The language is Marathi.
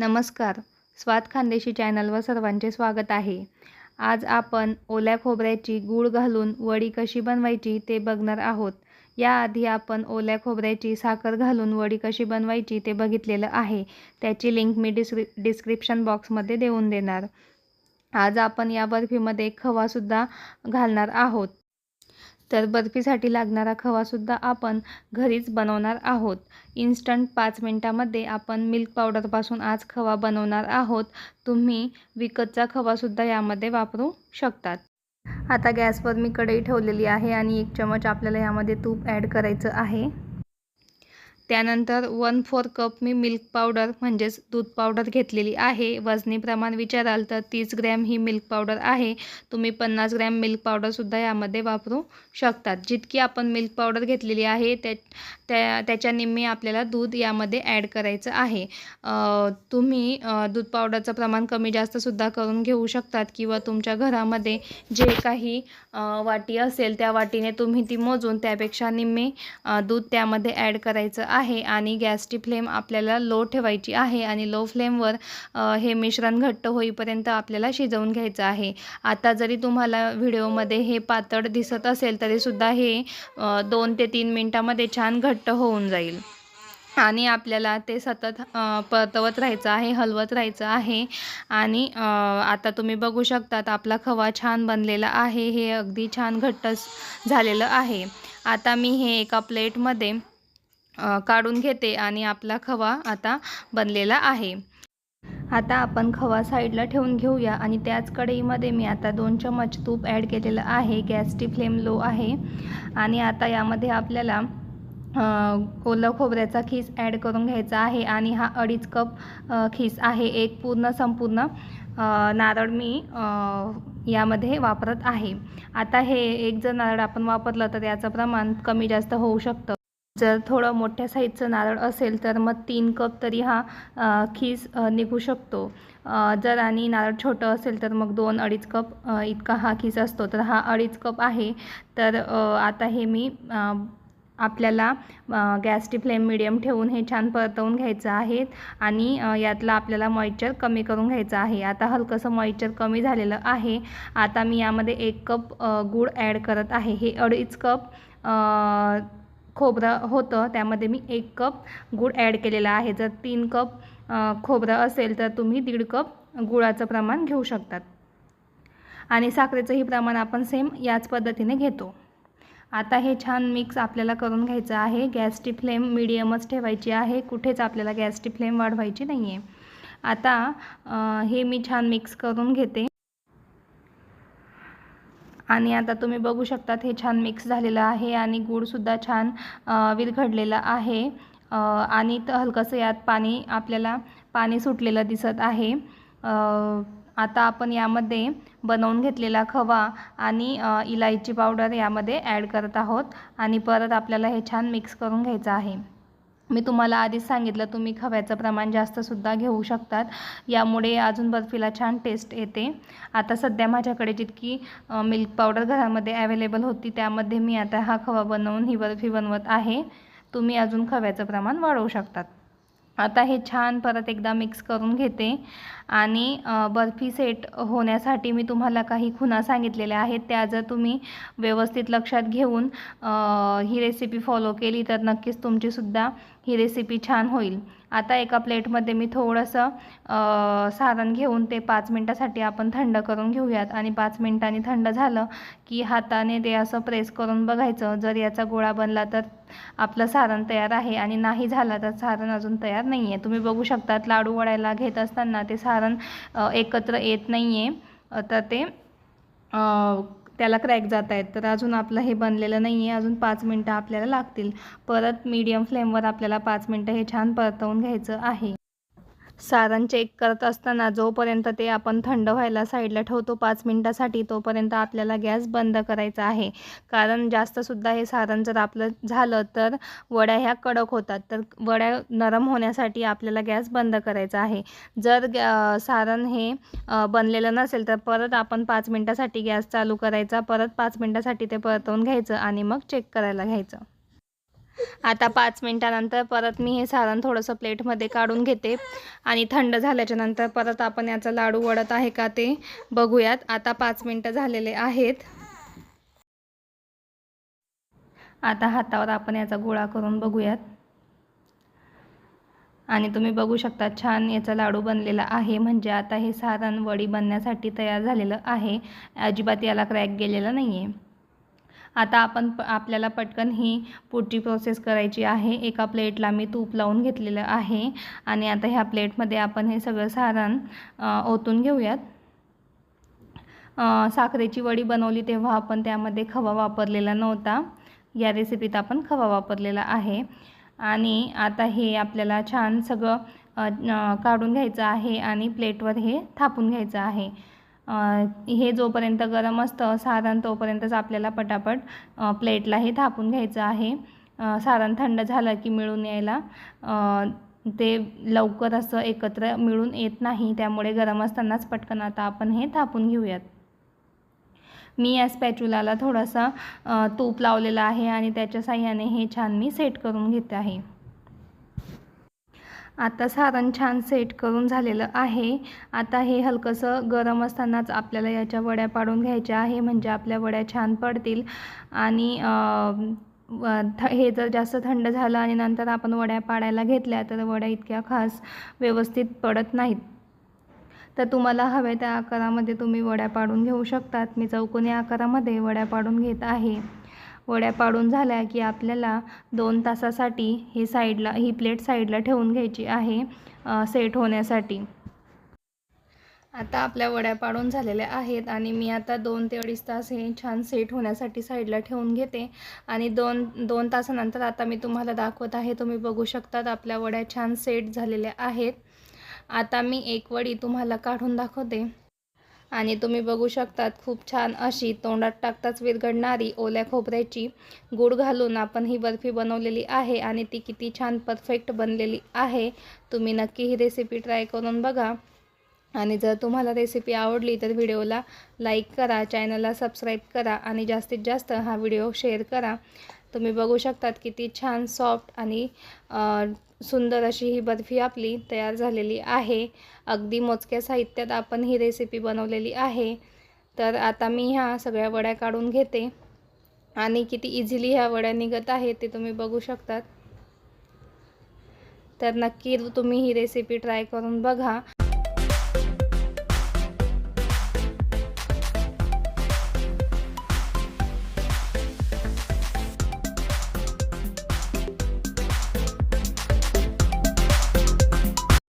नमस्कार. स्वाद खानदेशी चॅनलवर सर्वांचे स्वागत आहे. आज आपण ओल्या खोबऱ्याची गूळ घालून वडी कशी बनवायची ते बघणार आहोत. याआधी आपण ओल्या खोबऱ्याची साखर घालून वडी कशी बनवायची ते बघितलेलं आहे. त्याची लिंक मी डिस्क्रि डिस्क्रिप्शन बॉक्समध्ये देऊन देणार. आज आपण या बर्फीमध्ये खवासुद्धा घालणार आहोत. तर बर्फीसाठी लागणारा खवासुद्धा आपण घरीच बनवणार आहोत. इन्स्टंट पाच मिनटामध्ये आपण मिल्क पावडरपासून आज खवा बनवणार आहोत. तुम्ही विकतचा खवासुद्धा यामध्ये वापरू शकतात. आता गॅसवर मी कढई ठेवलेली आहे आणि एक चमच आपल्याला यामध्ये तूप ॲड करायचं आहे. त्यानंतर वन फोर कप मी मिल्क पावडर म्हणजेच दूध पावडर घेतलेली आहे. वजनी प्रमाण विचाराल तर तीस ग्रॅम ही मिल्क पावडर आहे. तुम्ही पन्नास ग्रॅम मिल्क पावडरसुद्धा यामध्ये वापरू शकतात. जितकी आपण मिल्क पावडर घेतलेली आहे त्या त्या त्याच्या निम्मी आपल्याला दूध यामध्ये ॲड करायचं आहे. तुम्ही दूध पावडरचं प्रमाण कमी जास्तसुद्धा करून घेऊ शकतात किंवा तुमच्या घरामध्ये जे काही वाटी असेल त्या वाटीने तुम्ही ती मोजून त्यापेक्षा निम्मे दूध त्यामध्ये ॲड करायचं आहे. आहे आणि गॅसची फ्लेम आपल्याला लो ठेवायची आहे आणि लो फ्लेमवर हे मिश्रण घट्ट होईपर्यंत आपल्याला शिजवून घ्यायचं आहे. आता जरी तुम्हाला व्हिडिओमध्ये हे पातळ दिसत असेल तरीसुद्धा हे दोन ते तीन मिनटामध्ये छान घट्ट होऊन जाईल. आणि आपल्याला ते सतत परतवत राहायचं आहे हलवत राहायचं आहे. आणि आता तुम्ही बघू शकतात आपला खवा छान बनलेला आहे हे अगदी छान घट्ट झालेलं आहे. आता मी हे एका प्लेटमध्ये काढून घेते आणि आपला खवा आता बनलेला आहे. आता आपण खवा साईडला ठेवून घेऊया आणि त्याच कढईमध्ये मी आता दोन चमच तूप ॲड केलेलं आहे. गॅसची फ्लेम लो आहे. आणि आता यामध्ये आपल्याला ओलं खोबऱ्याचा खीस ॲड करून घ्यायचा आहे आणि हा अडीच कप खीस आहे. एक पूर्ण संपूर्ण नारळ मी यामध्ये वापरत आहे. आता हे एक जर नारळ आपण वापरलं तर याचं प्रमाण कमी जास्त होऊ शकतं. जर थोडं मोठ्या साईजचं नारळ असेल तर मग तीन कप तरी हा खीस निघू शकतो. जर आणि नारळ छोटं असेल तर मग दोन अडीच कप इतका हा खीस असतो. तर हा अडीच कप आहे. तर आता हे मी आपल्याला गॅसची फ्लेम मिडियम ठेवून हे छान परतवून घ्यायचं आहे आणि यातला आपल्याला मॉइश्चर कमी करून घ्यायचं आहे. आता हलकंसं मॉइश्चर कमी झालेलं आहे. आता मी यामध्ये एक कप गूळ ॲड करत आहे. हे अडीच कप खोबरं होतं त्यामध्ये मी एक कप गूळ ॲड केलेला आहे. जर तीन कप खोबरं असेल तर तुम्ही दीड कप गुळाचं प्रमाण घेऊ शकतात. आणि साखरेचंही प्रमाण आपण सेम याच पद्धतीने घेतो. आता हे छान मिक्स आपल्याला करून घ्यायचं आहे. गॅसची फ्लेम मिडियमच ठेवायची आहे. कुठेच आपल्याला गॅसची फ्लेम वाढवायची नाही आहे आता हे मी छान मिक्स करून घेते. आणि आता तुम्ही बघू शकतात हे छान मिक्स झालेलं आहे आणि गूळसुद्धा छान विरघडलेलं आहे. आणि तर हलकंसं यात पाणी आपल्याला पाणी सुटलेलं दिसत आहे. आता आपण यामध्ये बनवून घेतलेला खवा आणि इलायची पावडर यामध्ये ॲड करत आहोत आणि परत आपल्याला हे छान मिक्स करून घ्यायचं आहे. मी तुम्हाला आधीच सांगितलं तुम्ही खव्याचं प्रमाण जास्तसुद्धा घेऊ शकतात. यामुळे अजून बर्फीला छान टेस्ट येते. आता सध्या माझ्याकडे जितकी मिल्क पावडर घरामध्ये अवेलेबल होती त्यामध्ये मी आता हा खवा बनवून ही बर्फी बनवत आहे. तुम्ही अजून खव्याचं प्रमाण वाढवू शकतात. आता हे छान परत एकदा मिक्स करून घेते. आणि बर्फी सेट होण्यासाठी मी तुम्हाला काही खुणा सांगितलेल्या आहेत. त्या जर तुम्ही व्यवस्थित लक्षात घेऊन ही रेसिपी फॉलो केली तर नक्कीच तुमचीसुद्धा ही रेसिपी छान होईल. आता एका प्लेटमध्ये मी थोडंसं सारण घेऊन ते पाच मिनटासाठी आपण थंड करून घेऊयात. आणि पाच मिनटांनी थंड झालं की हाताने ते असं प्रेस करून बघायचं. जर याचा गोळा बनला तर आपलं सारण तयार आहे आणि नाही झालं तर सारण अजून तयार नाही आहे तुम्ही बघू शकतात लाडू वडायला घेत असताना ते सारण एकत्र येत नाही आहे तर ते त्याला क्रॅक जात आहेत. तर अजून आपलं हे बनलेलं नाही आहे अजून पाच मिनटं आपल्याला लागतील. परत मीडियम फ्लेमवर आपल्याला पाच मिनटं हे छान परतवून घ्यायचं आहे. सारण चेक करत असताना जोपर्यंत ते आपण थंड व्हायला साईडला ठेवतो पाच मिनटासाठी तोपर्यंत आपल्याला गॅस बंद करायचा आहे. कारण जास्तसुद्धा हे सारण जर आपलं झालं तर वड्या ह्या कडक होतात. तर वड्या नरम होण्यासाठी आपल्याला गॅस बंद करायचा आहे. जर सारण हे बनलेलं नसेल तर परत आपण पाच मिनटासाठी गॅस चालू करायचा. परत पाच मिनटासाठी ते परतवून घ्यायचं आणि मग चेक करायला घ्यायचं. आता पाच मिनटानंतर परत मी हे सारण थोडंसं प्लेटमध्ये काढून घेते. आणि थंड झाल्याच्यानंतर परत आपण याचा लाडू वडत आहे का ते बघूयात. आता पाच मिनटं झालेले आहेत. आता हातावर आपण याचा गोळा करून बघूयात. आणि तुम्ही बघू शकता छान याचा लाडू बनलेला आहे. म्हणजे आता हे सारण वडी बनण्यासाठी तयार झालेलं आहे. अजिबात याला क्रॅक गेलेला नाही आहे आता आपण प आपल्याला पटकन ही पुढची प्रोसेस करायची आहे. एका प्लेटला मी तूप लावून घेतलेलं आहे. आणि आता ह्या प्लेटमध्ये आपण हे सगळं सारण ओतून घेऊयात. साखरेची वडी बनवली तेव्हा आपण त्यामध्ये खवा वापरलेला नव्हता. या रेसिपीत आपण खवा वापरलेला आहे. आणि आता हे आपल्याला छान सगळं काढून घ्यायचं आहे आणि प्लेटवर हे थापून घ्यायचं आहे. हे जोपर्यंत गरम असतं सारण तोपर्यंतच आपल्याला पटापट प्लेटला हे थापून घ्यायचं आहे. सारण थंड झालं की मिळून यायला ते लवकर असं एकत्र मिळून येत नाही त्यामुळे गरम असतानाच पटकन आता आपण हे थापून घेऊयात. मी या स्पॅच्युलाला थोडासा तूप लावलेला आहे आणि त्याच्या साह्याने हे छान मी सेट करून घेते आहे. आता सारण छान सेट करून झालेलं आहे. आता हे हलकंसं गरम असतानाच आपल्याला याच्या वड्या पाडून घ्यायच्या आहे म्हणजे आपल्या वड्या छान पडतील. आणि व- थ हे जर जास्त थंड झालं आणि नंतर आपण वड्या पाडायला घेतल्या तर वड्या इतक्या खास व्यवस्थित पडत नाहीत. तर तुम्हाला हव्या त्या आकारामध्ये तुम्ही वड्या पाडून घेऊ शकतात. मी चौकोनी आकारामध्ये वड्या पाडून घेत आहे. वड्या पाडून झाल्या की आपल्याला दोन तासासाठी ही साईडला ही प्लेट साईडला ठेवून घ्यायची आहे सेट होण्यासाठी. आता आपल्या वड्या पाडून झालेल्या आहेत आणि मी आता दोन ते अडीच तास हे छान सेट होण्यासाठी साईडला ठेवून घेते. आणि दोन दोन तासानंतर आता मी तुम्हाला दाखवत आहे तुम्ही बघू शकतात आपल्या वड्या छान सेट झालेल्या आहेत. आता मी एक वडी तुम्हाला काढून दाखवते. आणि तुम्ही बघू शकतात खूप छान अशी तोंडात टाकताच विरघडणारी ओल्या खोबऱ्याची गूळ घालून आपण ही बर्फी बनवलेली आहे आणि ती किती छान परफेक्ट बनलेली आहे. तुम्ही नक्की ही रेसिपी ट्राय करून बघा. आणि जर तुम्हाला रेसिपी आवडली तर व्हिडिओला लाईक करा चॅनलला सबस्क्राईब करा आणि जास्तीत जास्त हा व्हिडिओ शेअर करा. तुम्ही बघू शकतात किती छान सॉफ्ट आणि सुंदर अशी ही बर्फी आपली तयार झालेली आहे. अगदी मोजक्या साहित्यात आपण ही रेसिपी बनवलेली आहे. तर आता मी ह्या सगळ्या वड्या काढून घेते. आणि किती इझिली ह्या वड्या निघत आहेत ते तुम्ही बघू शकतात. तर नक्की तुम्ही ही रेसिपी ट्राय करून बघा.